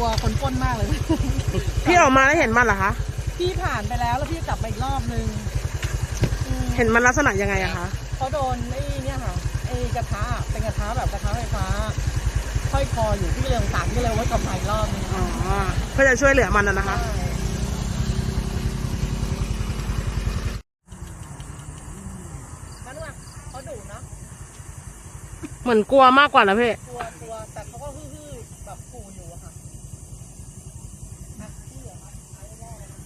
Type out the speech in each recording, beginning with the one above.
ลัวคนปล้นมากเลย พี่ออกมาแล้วเห็นมันเหรอคะ พี่ผ่านไปแล้วแล้วพี่กลับมาอีกรอบนึงอืมเห็นมันลักษณะยังไงอะคะเขาโดนไอ้เนี่ยค่ะไอ้กระทะอะเป็นกระทะแบบกระทะไฟฟ้าห้อยคออยู่พี่เลยสงสารก็เลยว่ากลับมาอีกรอบนึง อ๋อเพื่อจะช่วยเหลือมันนะนะคะใช่มันว่าเขาดุนะเหมือนกลัวมากกว่านะพี่ กลัวกลัวแต่เขาก็ฮือๆแบบขู่อยู่อะค่ะอะที่เหลือครับใช้รอดเลยนะ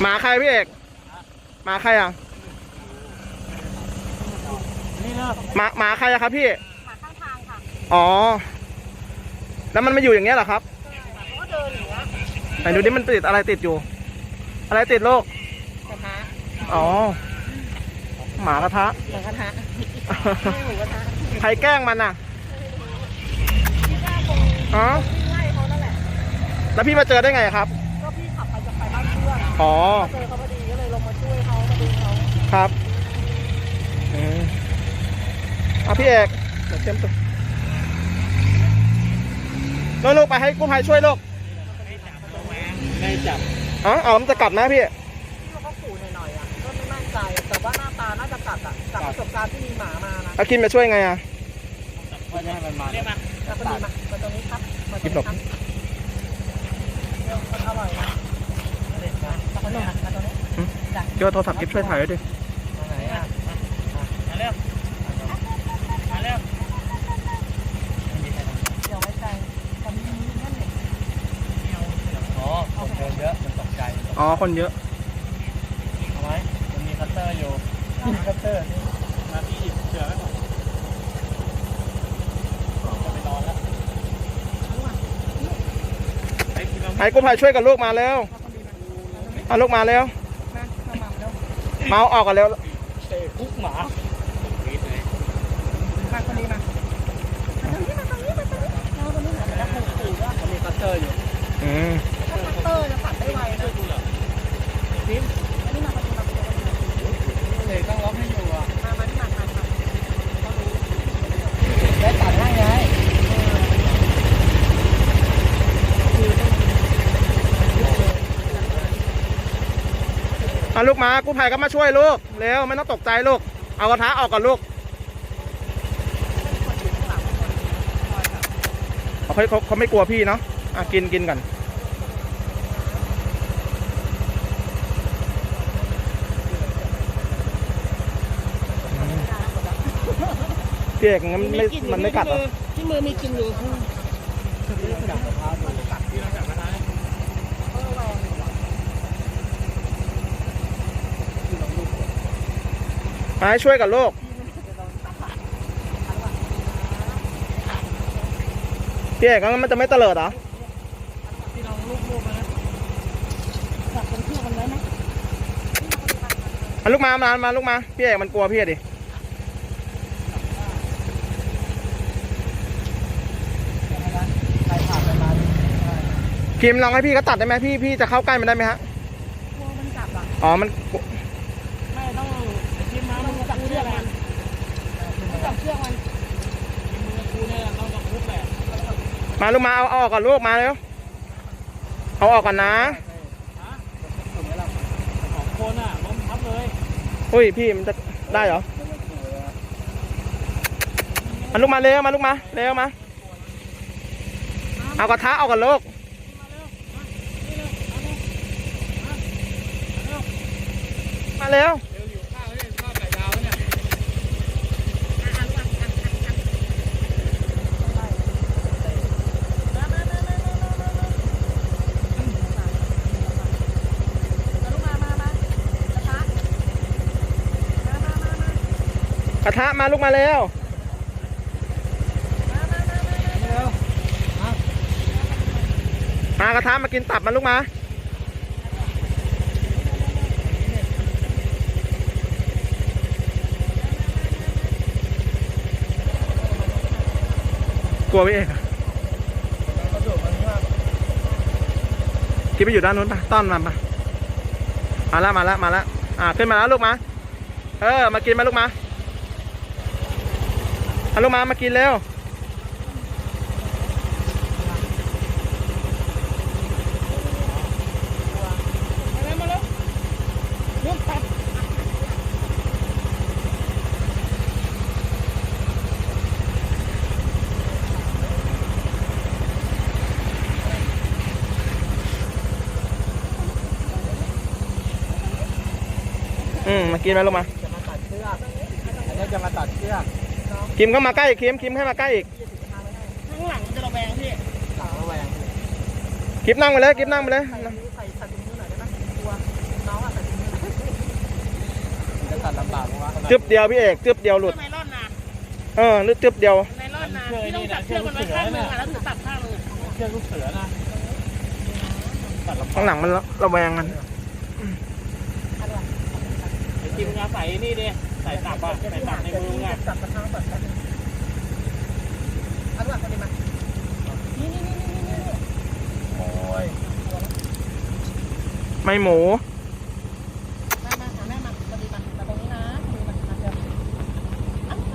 หมาใครพี่เอกหมาใครอะหมาหมาใครอะครับพี่ขาข้างทางค่ะ อ๋อ แล้วมันมาอยู่อย่างเงี้ยเหรอครับเขาก็เดินอย่างเงี้ยไหนดูดิมันติดอะไรติดอยู่ อะไรติดโรคกระทะอ๋อ หมากระทะหมูกระทะไม่หมูกระทะใครแกล้งมันอะพี่ก้าคงอ๋อวิ่งไล่เขานั่นแหละแล้วพี่มาเจอได้ไงครับ ก็พี่ขับไปจะไปบ้านเพื่อนอ๋อเจอเขาพอดีก็เลยลงมาช่วยเขามาดูเขาครับอืมเอาพี่เอกเดี๋ยวเตรียมตัวลูกลูกไปให้กู้ภัยช่วยลูกไม่จับอ๋อเอามันจะกัดไหมพี่ จากประสบการณ์ที่มีหมามานะอาคินมาช่วยไงอะว่าจะให้มันมาเนี่ยมาแล้วก็ดีมามาตรงนี้ครับมาตรงกิ๊บหลนี้บครับเดี๋ยวมันอร่อยนะมาตรงนี้มาตรงนี้จ้ะเดี๋ยวโทรศัพท์กิ๊บช่วยถ่ายไว้ดิมาไหนอะมาเร็วมาเร็วเดี๋ยวไว้ใจตอนนี้มีนั่นเนี่ยอ๋อคนเดินเยอะมันตกใจอ๋อคนเยอะเอาไหมมันมีคัตเตอร์อยู่มีคัตเตอร์นี่ มาพี่หยิบเสือไว้ก่อนจะไปนอนแล้วไอ้ที่เราให้กู้ภัยช่วยกับลูกมาเร็วเอาลูกมาเร็วนะมาหม่ำเร็วเมาออกกันเร็วเตะคุกหมาปีดเลยมาคนนี้มามาตรงนี้มาตรงนี้มาตรงนี้เราตรงนี้แล้วคงขู่ว่ามันมีคัตเตอร์อยู่อืมถ้าคัตเตอร์จะตัดได้ไวนะดูเหรอฟิล์มอันนี้มาประตูมาประตูมา เตะต้องล็อกให้อยู่อะ มามาที่มามามาเขารู้ ได้ตัดให้ไง เอาลูกมากู้ภัยก็มาช่วยลูกเร็วไม่ต้องตกใจลูก เอากระทะออกก่อนลูกเขาเขาเขาไม่กลัวพี่เนาะอะกินกินก่อนพี่เอกงั้นไม่มันไม่กัดหรอที่มือมีกินอยู่ จับกระทะดูกัดที่เราจับกระทะ เออแรงอยู่ว่ะ มาให้ช่วยกับลูกพี่เอกงั้นมันจะไม่เตลิดเหรอที่เราลูกลูกนะจับเป็นเชือกมันได้ไหมมาลูกมามามาลูกมา พี่เอกมันกลัวพี่อะดิใครผ่านไปมาคิมลองให้พี่ก็ตัดได้ไหมพี่พี่จะเข้าใกล้มันได้ไหมฮะกลัวมันจับอะอ๋อมัน ไม่ต้องไอ้ที่ม้ามันจับเชือกมันจับเชือกมันมือกูเนี่ยต้องกับคุกแหละมาลูกมาเอาเอาออกก่อนลูกมาเร็วเอาออกก่อนนะฮะถูกไหมล่ะสองคนอะล้มทับเลยอุ้ยพี่มันจะได้เหรอมาลูกมาเร็วมาลูกมาเร็วมาเอากระทะเอาก่อนลูกมาเร็วเร็วอยู่ข้าวเนี่ยข้าวไก่ดาวเนี่ย ลูกมามามากระทะมามามามา กระทะมาลูกมาเร็วเร็วมากระทะมากินตับมาลูกมากลัวพี่เอกกระโดดมันว่าคิดไปอยู่ด้านนู้นปะต้อนมันปะมาแล้วมาแล้วมาแล้วอ่าขึ้นมาแล้วลูกมา เออ มากินมาลูกมา เอาลูกมามากินเร็วอืมมากินไหมลูกมาจะมาตัดเชือกอันนี้จะมาตัดเชือก คิมก็มาใกล้อีกคิมคิมให้มาใกล้อีกข้างหลังมันจะระแวงพี่หลังระแวงคิมนั่งไปเลยคิมนั่งไปเลยใส่นิ้วใส่ใส่ถุงมือหน่อยได้ไหมกลัวน้องอะใส่ถุงมือจะตัดลำบากวะจึบเดียวพี่เอกจึบเดียวหลุดไนลอนนะเออหรือจึบเดียวไนลอนนะพี่ต้องจับเชือกมันไว้ข้างหนึงอะแล้วถึงตัดข้างหนึงเชือกลูกเสือนะตัดลำบากข้างหลังมันระระแวงมันไอ้ทีมงานใส่นี่ดิ ใส่ตับอะใส่ตับในมืออะจับกระทางตัดกันอันหลังคนนี้มานี่นี่นี่นี่นี่นี่โอ้ยไม่หมูแม่มาหาแม่มาพอดีมาแต่ตรงนี้นะพอดีมามาเดี๋ยวอันนี้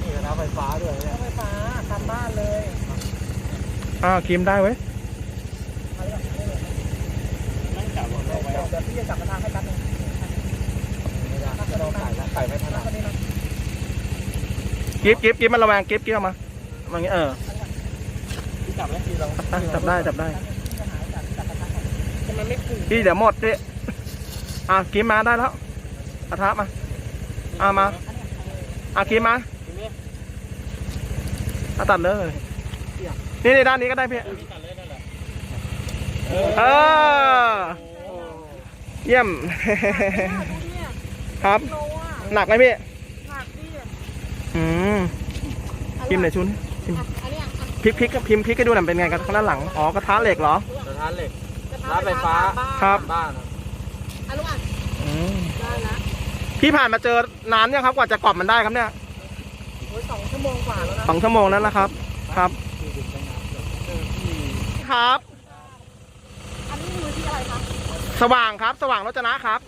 นี่กระทะไฟฟ้าด้วยรถไฟฟ้าทำบ้านเลยอ้าวคิมได้เว้ย เอาเลยเอาเลย นั่งจับรถ เดี๋ เอายวไว้เดี๋ยวพี่จะจับกระทางให้แป๊บนึงไม่ได้จะเราไก่แล้วไก่ไม่ถนัดพอดีมากิฟกิฟกิฟมันระแวงกิฟกิฟเอามาอย่างงี้เออที่จับแล้วทีเราอะจับได้จับได้จะหายจับจับกระทางจะมันไม่ถึงพี่เดี๋ยวหมดดิอะกิฟมาได้แล้วกระทะมาอะมาอะกิฟมาทีนี้อะตัดเลยนี่ในด้านนี้ก็ได้พี่ที่ตัดเลยนั่นแหละเออ เยี่ยม ครับโลอะหนักไหมพี่ หนักดิอืมพิมพ์ไหนอยชุนพิมพ์อันนี้พลิกพลิกพิมพ์พลิกให้ดูหน่อยเป็นไงกันข้างด้านหลัง อ๋อกระทะเหล็กเหรอ กระทะเหล็กร้านไฟฟ้าครับบ้านอะอันลูกอะอืมได้นะพี่ผ่านมาเจอนานยังครับ กว่าจะกรอบมันได้ครับเนี่ยโอ้ยสองชั่วโมงกว่าแล้วนะสองชั่วโมงแล้วนะครับ ครับ ครับ อันนี้มือที่อะไรคะ สว่างครับ สว่างรจนะครับ